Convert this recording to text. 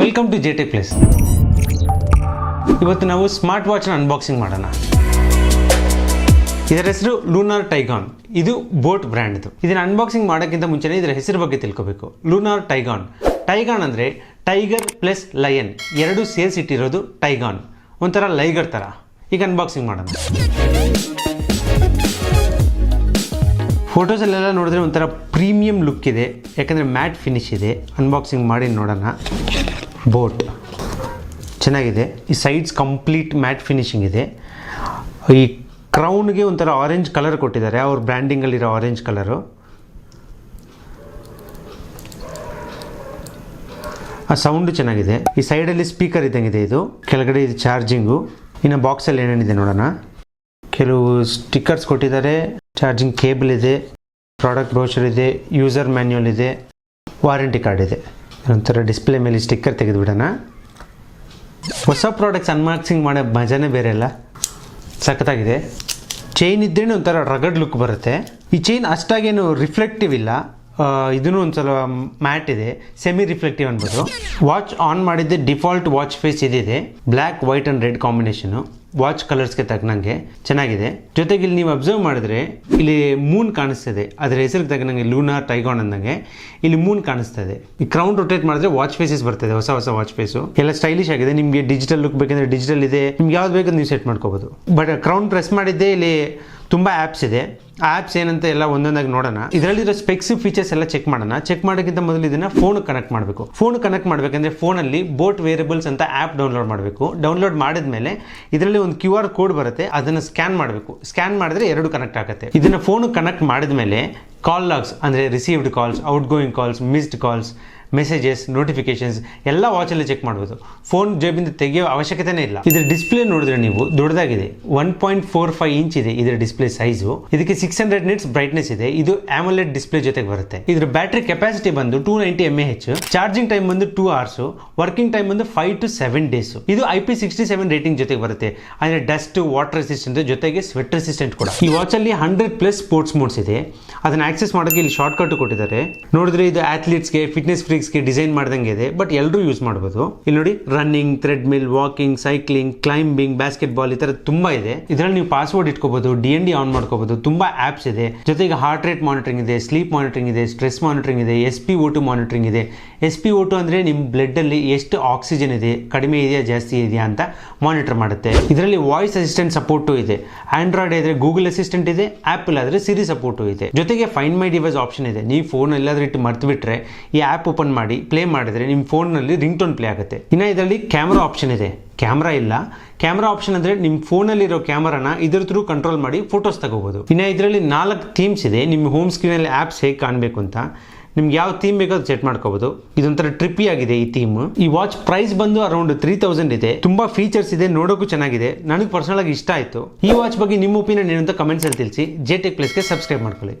Welcome to ಜೆಟೆ place ಇವತ್ತು ನಾವು smart ವಾಚ್ನ unboxing ಮಾಡೋಣ. ಇದರ ಹೆಸರು ಲೂನಾರ್ ಟೈಗಾನ್ ಇದು ಬೋಟ್ ಬ್ರ್ಯಾಂಡ್ದು ಇದನ್ನು ಅನ್ಬಾಕ್ಸಿಂಗ್ ಮಾಡೋಕ್ಕಿಂತ ಮುಂಚೆನೇ ಇದರ ಹೆಸರು ಬಗ್ಗೆ ತಿಳ್ಕೊಬೇಕು. ಲೂನಾರ್ ಟೈಗಾನ್ ಟೈಗಾನ್ ಅಂದರೆ ಟೈಗರ್ ಪ್ಲಸ್ ಲಯನ್ ಎರಡು ಸೇರಿಸಿಟ್ಟಿರೋದು ಟೈಗಾನ್ ಒಂಥರ ಲೈಗರ್ ಥರ ಈಗ ಅನ್ಬಾಕ್ಸಿಂಗ್ ಮಾಡೋಣ. ಫೋಟೋಸಲ್ಲೆಲ್ಲ ನೋಡಿದ್ರೆ ಒಂಥರ ಪ್ರೀಮಿಯಂ ಲುಕ್ ಇದೆ. ಯಾಕಂದರೆ ಮ್ಯಾಟ್ ಫಿನಿಶ್ ಇದೆ. ಅನ್ಬಾಕ್ಸಿಂಗ್ ಮಾಡಿ ನೋಡೋಣ. ಬೋಟ್ ಚೆನ್ನಾಗಿದೆ. ಈ ಸೈಡ್ಸ್ ಕಂಪ್ಲೀಟ್ ಮ್ಯಾಟ್ ಫಿನಿಶಿಂಗ್ ಇದೆ. ಈ ಕ್ರೌನ್ಗೆ ಒಂಥರ ಆರೆಂಜ್ ಕಲರ್ ಕೊಟ್ಟಿದ್ದಾರೆ. ಅವ್ರ ಬ್ರ್ಯಾಂಡಿಂಗಲ್ಲಿರೋ ಆರೆಂಜ್ ಕಲರು ಆ ಸೌಂಡು ಚೆನ್ನಾಗಿದೆ. ಈ ಸೈಡಲ್ಲಿ ಸ್ಪೀಕರ್ ಇದ್ದಂಗಿದೆ ಇದು. ಕೆಳಗಡೆ ಇದು ಚಾರ್ಜಿಂಗು ಇನ್ನು ಬಾಕ್ಸಲ್ಲಿ ಏನೇನಿದೆ ನೋಡೋಣ. ಕೆಲವು ಸ್ಟಿಕ್ಕರ್ಸ್ ಕೊಟ್ಟಿದ್ದಾರೆ. ಚಾರ್ಜಿಂಗ್ ಕೇಬಲ್ ಇದೆ. ಪ್ರಾಡಕ್ಟ್ ಬ್ರೋಷರ್ ಇದೆ. ಯೂಸರ್ ಮ್ಯಾನ್ಯೂಲ್ ಇದೆ. ವಾರಂಟಿ ಕಾರ್ಡ್ ಇದೆ. ಒಂಥರ ಡಿಸ್ಪ್ಲೇ ಮೇಲೆ ಸ್ಟಿಕ್ಕರ್ ತೆಗೆದುಬಿಡೋಣ ಹೊಸ ಪ್ರಾಡಕ್ಟ್ಸ್ ಅನ್ಬಾಕ್ಸಿಂಗ್ ಮಾಡೋ ಮಜಾನೇ ಬೇರೆ ಅಲ್ಲ. ಸಖತ್ತಾಗಿದೆ. ಚೈನ್ ಇದ್ದೇ ಒಂಥರ ರಗಡ್ ಲುಕ್ ಬರುತ್ತೆ. ಈ ಚೈನ್ ಅಷ್ಟಾಗೇನು ರಿಫ್ಲೆಕ್ಟಿವ್ ಇಲ್ಲ. ಇದೂ ಒಂದ್ಸಲ ಮ್ಯಾಟ್ ಇದೆ. ಸೆಮಿ ರಿಫ್ಲೆಕ್ಟಿವ್ ಅನ್ಬೋದು. ವಾಚ್ ಆನ್ ಮಾಡಿದ್ದೆ ಡಿಫಾಲ್ಟ್ ವಾಚ್ ಫೇಸ್ ಇದಿದೆ. Black white and red combination watch ಕಲರ್ಸ್ಗೆ ತಕ್ಕನಂಗೆ ಚೆನ್ನಾಗಿದೆ. ಜೊತೆಗೆ ಇಲ್ಲಿ ನೀವು ಅಬ್ಸರ್ವ್ ಮಾಡಿದ್ರೆ ಇಲ್ಲಿ ಮೂನ್ ಕಾಣಿಸ್ತದೆ. ಅದರ ಹೆಸರಿಗೆ ತಕ್ಕನಂಗೆ ಲೂನಾ ಟೈಗೋನ್ ಅಂದಂಗೆ ಇಲ್ಲಿ ಮೂನ್ ಕಾಣಿಸ್ತದೆ. ಈ ಕ್ರೌನ್ ರೊಟೇಟ್ ಮಾಡಿದ್ರೆ ವಾಚ್ ಫೇಸಸ್ ಬರ್ತದೆ, ಹೊಸ ಹೊಸ ವಾಚ್ ಫೇಸು ಎಲ್ಲ ಸ್ಟೈಲಿಶ್ ಆಗಿದೆ. ನಿಮಗೆ ಡಿಜಿಟಲ್ ಲುಕ್ ಬೇಕಂದ್ರೆ ಡಿಜಿಟಲ್ ಇದೆ. ನಿಮ್ಗೆ ಯಾವ್ದು ಬೇಕಂದ್ರೆ ನೀವು ಸೆಟ್ ಮಾಡ್ಕೋಬಹುದು ಬಟ್ ಕ್ರೌನ್ ಪ್ರೆಸ್ ಮಾಡಿದ್ದೆ ಇಲ್ಲಿ ತುಂಬ ಆ್ಯಪ್ಸ್ ಇದೆ. ಆ್ಯಪ್ಸ್ ಏನಂತ ಎಲ್ಲ ಒಂದೊಂದಾಗಿ ನೋಡೋಣ. ಇದರಲ್ಲಿರೋ ಸ್ಪೆಕ್ಸ್ ಫೀಚರ್ಸ್ ಎಲ್ಲ ಚೆಕ್ ಮಾಡೋಣ. ಚೆಕ್ ಮಾಡೋಕ್ಕಿಂತ ಮೊದಲು ಇದನ್ನು ಫೋನ್ ಕನೆಕ್ಟ್ ಮಾಡಬೇಕು. ಫೋನ್ ಕನೆಕ್ಟ್ ಮಾಡಬೇಕಂದ್ರೆ ಫೋನಲ್ಲಿ ಬೋಟ್ ವೇರಿಯಬಲ್ಸ್ ಅಂತ ಆ್ಯಪ್ ಡೌನ್ಲೋಡ್ ಮಾಡಬೇಕು. ಡೌನ್ಲೋಡ್ ಮಾಡಿದ್ಮೇಲೆ ಇದರಲ್ಲಿ ಒಂದು ಕ್ಯೂ ಆರ್ ಕೋಡ್ ಬರುತ್ತೆ. ಅದನ್ನು ಸ್ಕ್ಯಾನ್ ಮಾಡಬೇಕು. ಸ್ಕ್ಯಾನ್ ಮಾಡಿದ್ರೆ ಎರಡು ಕನೆಕ್ಟ್ ಆಗುತ್ತೆ. ಇದನ್ನು ಫೋನ್ ಕನೆಕ್ಟ್ ಮಾಡಿದ ಮೇಲೆ ಕಾಲ್ ಲಾಗ್ಸ್ ಅಂದರೆ received calls outgoing calls missed calls messages notifications ಎಲ್ಲ ವಾಚಲ್ಲಿ ಚೆಕ್ ಮಾಡ್ಬೋದು. ಫೋನ್ ಜೇಬಿಂದ ತೆಗೆಯೋ ಅವಶ್ಯಕತೆನೇ ಇಲ್ಲ. ಇದರ ಡಿಸ್ಪ್ಲೇ ನೋಡಿದ್ರೆ ನೀವು ದೊಡ್ಡದಾಗಿದೆ. One point four five inch ಇದೆ ಇದರ ಡಿಸ್ಪ್ಲೇ ಸೈಜು ಇದಕ್ಕೆ ಸಿಕ್ಸ್ ಹಂಡ್ರೆಡ್ ನಿಟ್ಸ್ ಬ್ರೈಟ್ನೆಸ್ ಇದೆ. ಇದು ಆಮೋಲೆಡ್ ಡಿಸ್ಪ್ಲೇ ಜೊತೆಗೆ ಬರುತ್ತೆ. ಇದರ ಬ್ಯಾಟ್ರಿ ಕೆಪಾಸಿಟಿ ಬಂದು two ninety M A H charging time ಬಂದು ಟೂ ಅವರ್ಸ್ ವರ್ಕಿಂಗ್ ಟೈಮ್ ಬಂದು ಫೈವ್ ಟು ಸೆವೆನ್ ಡೇಸ್ ಇದು I P sixty seven rating ಜೊತೆಗೆ ಬರುತ್ತೆ. ಅಂದ್ರೆ ಡಸ್ಟ್ ವಾಟರ್ ರೆಸಿಸ್ಟೆಂಟ್ ಜೊತೆಗೆ ಸ್ವೆಟ್ ರೆಸಿಸ್ಟೆಂಟ್ ಕೂಡ. ಈ ವಾಚ್ ಅಲ್ಲಿ ಹಂಡ್ರೆಡ್ ಪ್ಲಸ್ ಸ್ಪೋರ್ಟ್ಸ್ ಮೋಡ್ಸ್ ಇದೆ. ಅದನ್ನ ಆಕ್ಸೆಸ್ ಮಾಡೋಕೆ ಇಲ್ಲಿ ಶಾರ್ಟ್ ಕಟ್ ಕೊಟ್ಟಿದ್ದಾರೆ. ನೋಡಿದ್ರೆ ಇದು ಅಥ್ಲೀಟ್ಸ್ಗೆ ಫಿಟ್ನೆಸ್ ಫ್ರೀಕ್ಸ್ಗೆ ಡಿಸೈನ್ ಮಾಡ್ದಂಗೆ ಇದೆ ಬಟ್ ಎಲ್ಲರೂ ಯೂಸ್ ಮಾಡ್ಬೋದು. ಇಲ್ಲಿ ನೋಡಿ running treadmill walking cycling climbing basketball ಈ ತರ ತುಂಬಾ ಇದೆ. ಇದರಲ್ಲಿ ನೀವು ಪಾಸ್ವರ್ಡ್ ಇಟ್ಕೋಬಹುದು ಡಿ ಎನ್ ಡಿ ಆನ್ ಮಾಡ್ಕೋಬಹುದು ತುಂಬಾ ಆಪ್ಸ್ ಇದೆ. ಜೊತೆಗೆ ಹಾರ್ಟ್ ರೇಟ್ ಮಾನಿಟರಿಂಗ್ ಇದೆ ಸ್ಲೀಪ್ ಮಾನಿಟರಿಂಗ್ ಇದೆ ಸ್ಟ್ರೆಸ್ ಮಾನಿಟರಿಂಗ್ ಇದೆ S P O two monitoring ಇದೆ. ಎಸ್ ಪಿ ಓಟು ಅಂದ್ರೆ ನಿಮ್ಮ ಬ್ಲಡ್ ಅಲ್ಲಿ ಎಷ್ಟು ಆಕ್ಸಿಜನ್ ಇದೆ, ಕಡಿಮೆ ಇದೆಯಾ, ಜಾಸ್ತಿ ಇದೆಯಾ ಅಂತ ಮಾನಿಟರ್ ಮಾಡುತ್ತೆ. ಇದರಲ್ಲಿ ವಾಯ್ಸ್ ಅಸಿಸ್ಟೆಂಟ್ ಸಪೋರ್ಟು ಇದೆ. ಆಂಡ್ರಾಯ್ಡ್ ಇದ್ರೆ ಗೂಗಲ್ ಅಸಿಸ್ಟೆಂಟ್ ಇದೆ ಆಪಲ್ ಆದ್ರೆ ಸಿರಿ ಸಪೋರ್ಟು ಇದೆ. ಜೊತೆಗೆ ಫೈನ್ ಮೈ ಡಿವೈಸ್ ಆಪ್ಷನ್ ಇದೆ. ನೀವು ಫೋನ್ ಎಲ್ಲಾದ್ರೂ ಇಟ್ಟು ಮರ್ತು ಬಿಟ್ರೆ ಈ ಆ್ಯಪ್ ಓಪನ್ ಮಾಡಿ ಪ್ಲೇ ಮಾಡಿದ್ರೆ ನಿಮ್ಮ ಫೋನ್ನಲ್ಲಿ ರಿಂಗ್ ಟೋನ್ ಪ್ಲೇ ಆಗುತ್ತೆ. ಇನ್ನು ಇದರಲ್ಲಿ ಕ್ಯಾಮ್ರಾ ಆಪ್ಷನ್ ಇದೆ. ಕ್ಯಾಮ್ರಾ ಇಲ್ಲ. ಕ್ಯಾಮ್ರಾ ಆಪ್ಷನ್ ಅಂದ್ರೆ ನಿಮ್ಮ ಫೋನಲ್ಲಿರೋ ಕ್ಯಾಮ್ರಾನ ಇದ್ರ ಥ್ರೂ ಕಂಟ್ರೋಲ್ ಮಾಡಿ ಫೋಟೋಸ್ ತಗೋಬೋದು. ಇನ್ನು ಇದರಲ್ಲಿ ನಾಲ್ಕು ಥೀಮ್ಸ್ ಇದೆ. ನಿಮ್ಮ ಹೋಮ್ ಸ್ಕ್ರೀನಲ್ಲಿ ಆ್ಯಪ್ಸ್ ಹೇಗೆ ಕಾಣಬೇಕು ಅಂತ ನಿಮ್ಗೆ ಯಾವ ಥೀಮ್ ಬೇಕೋ ಅದು ಸೆಟ್ ಮಾಡ್ಕೋಬಹುದು ಇದೊಂಥರ ಟ್ರಿಪ್ಪಿ ಆಗಿದೆ ಈ ಥೀಮ್ ಈ ವಾಚ್ ಪ್ರೈಸ್ ಬಂದು ಅರೌಂಡ್ ತ್ರೀ ತೌಸಂಡ್ ಇದೆ. ತುಂಬಾ ಫೀಚರ್ಸ್ ಇದೆ ನೋಡೋಕ್ಕೂ ಚೆನ್ನಾಗಿದೆ. ನನಗೆ ಪರ್ಸನಲ್ ಆಗಿ ಇಷ್ಟ ಆಯ್ತು. ಈ ವಾಚ್ ಬಗ್ಗೆ ನಿಮ್ಮ ಒಪಿನಿಯನ್ ಏನಂತ ಕಮೆಂಟ್ಸ್ ಅಲ್ಲಿ ತಿಳಿಸಿ. ಜೆ ಟೆಕ್ ಪ್ಲೇಸ್ಗೆ ಸಬ್ಸ್ಕ್ರೈಬ್ ಮಾಡ್ಕೊಳ್ಳಿ.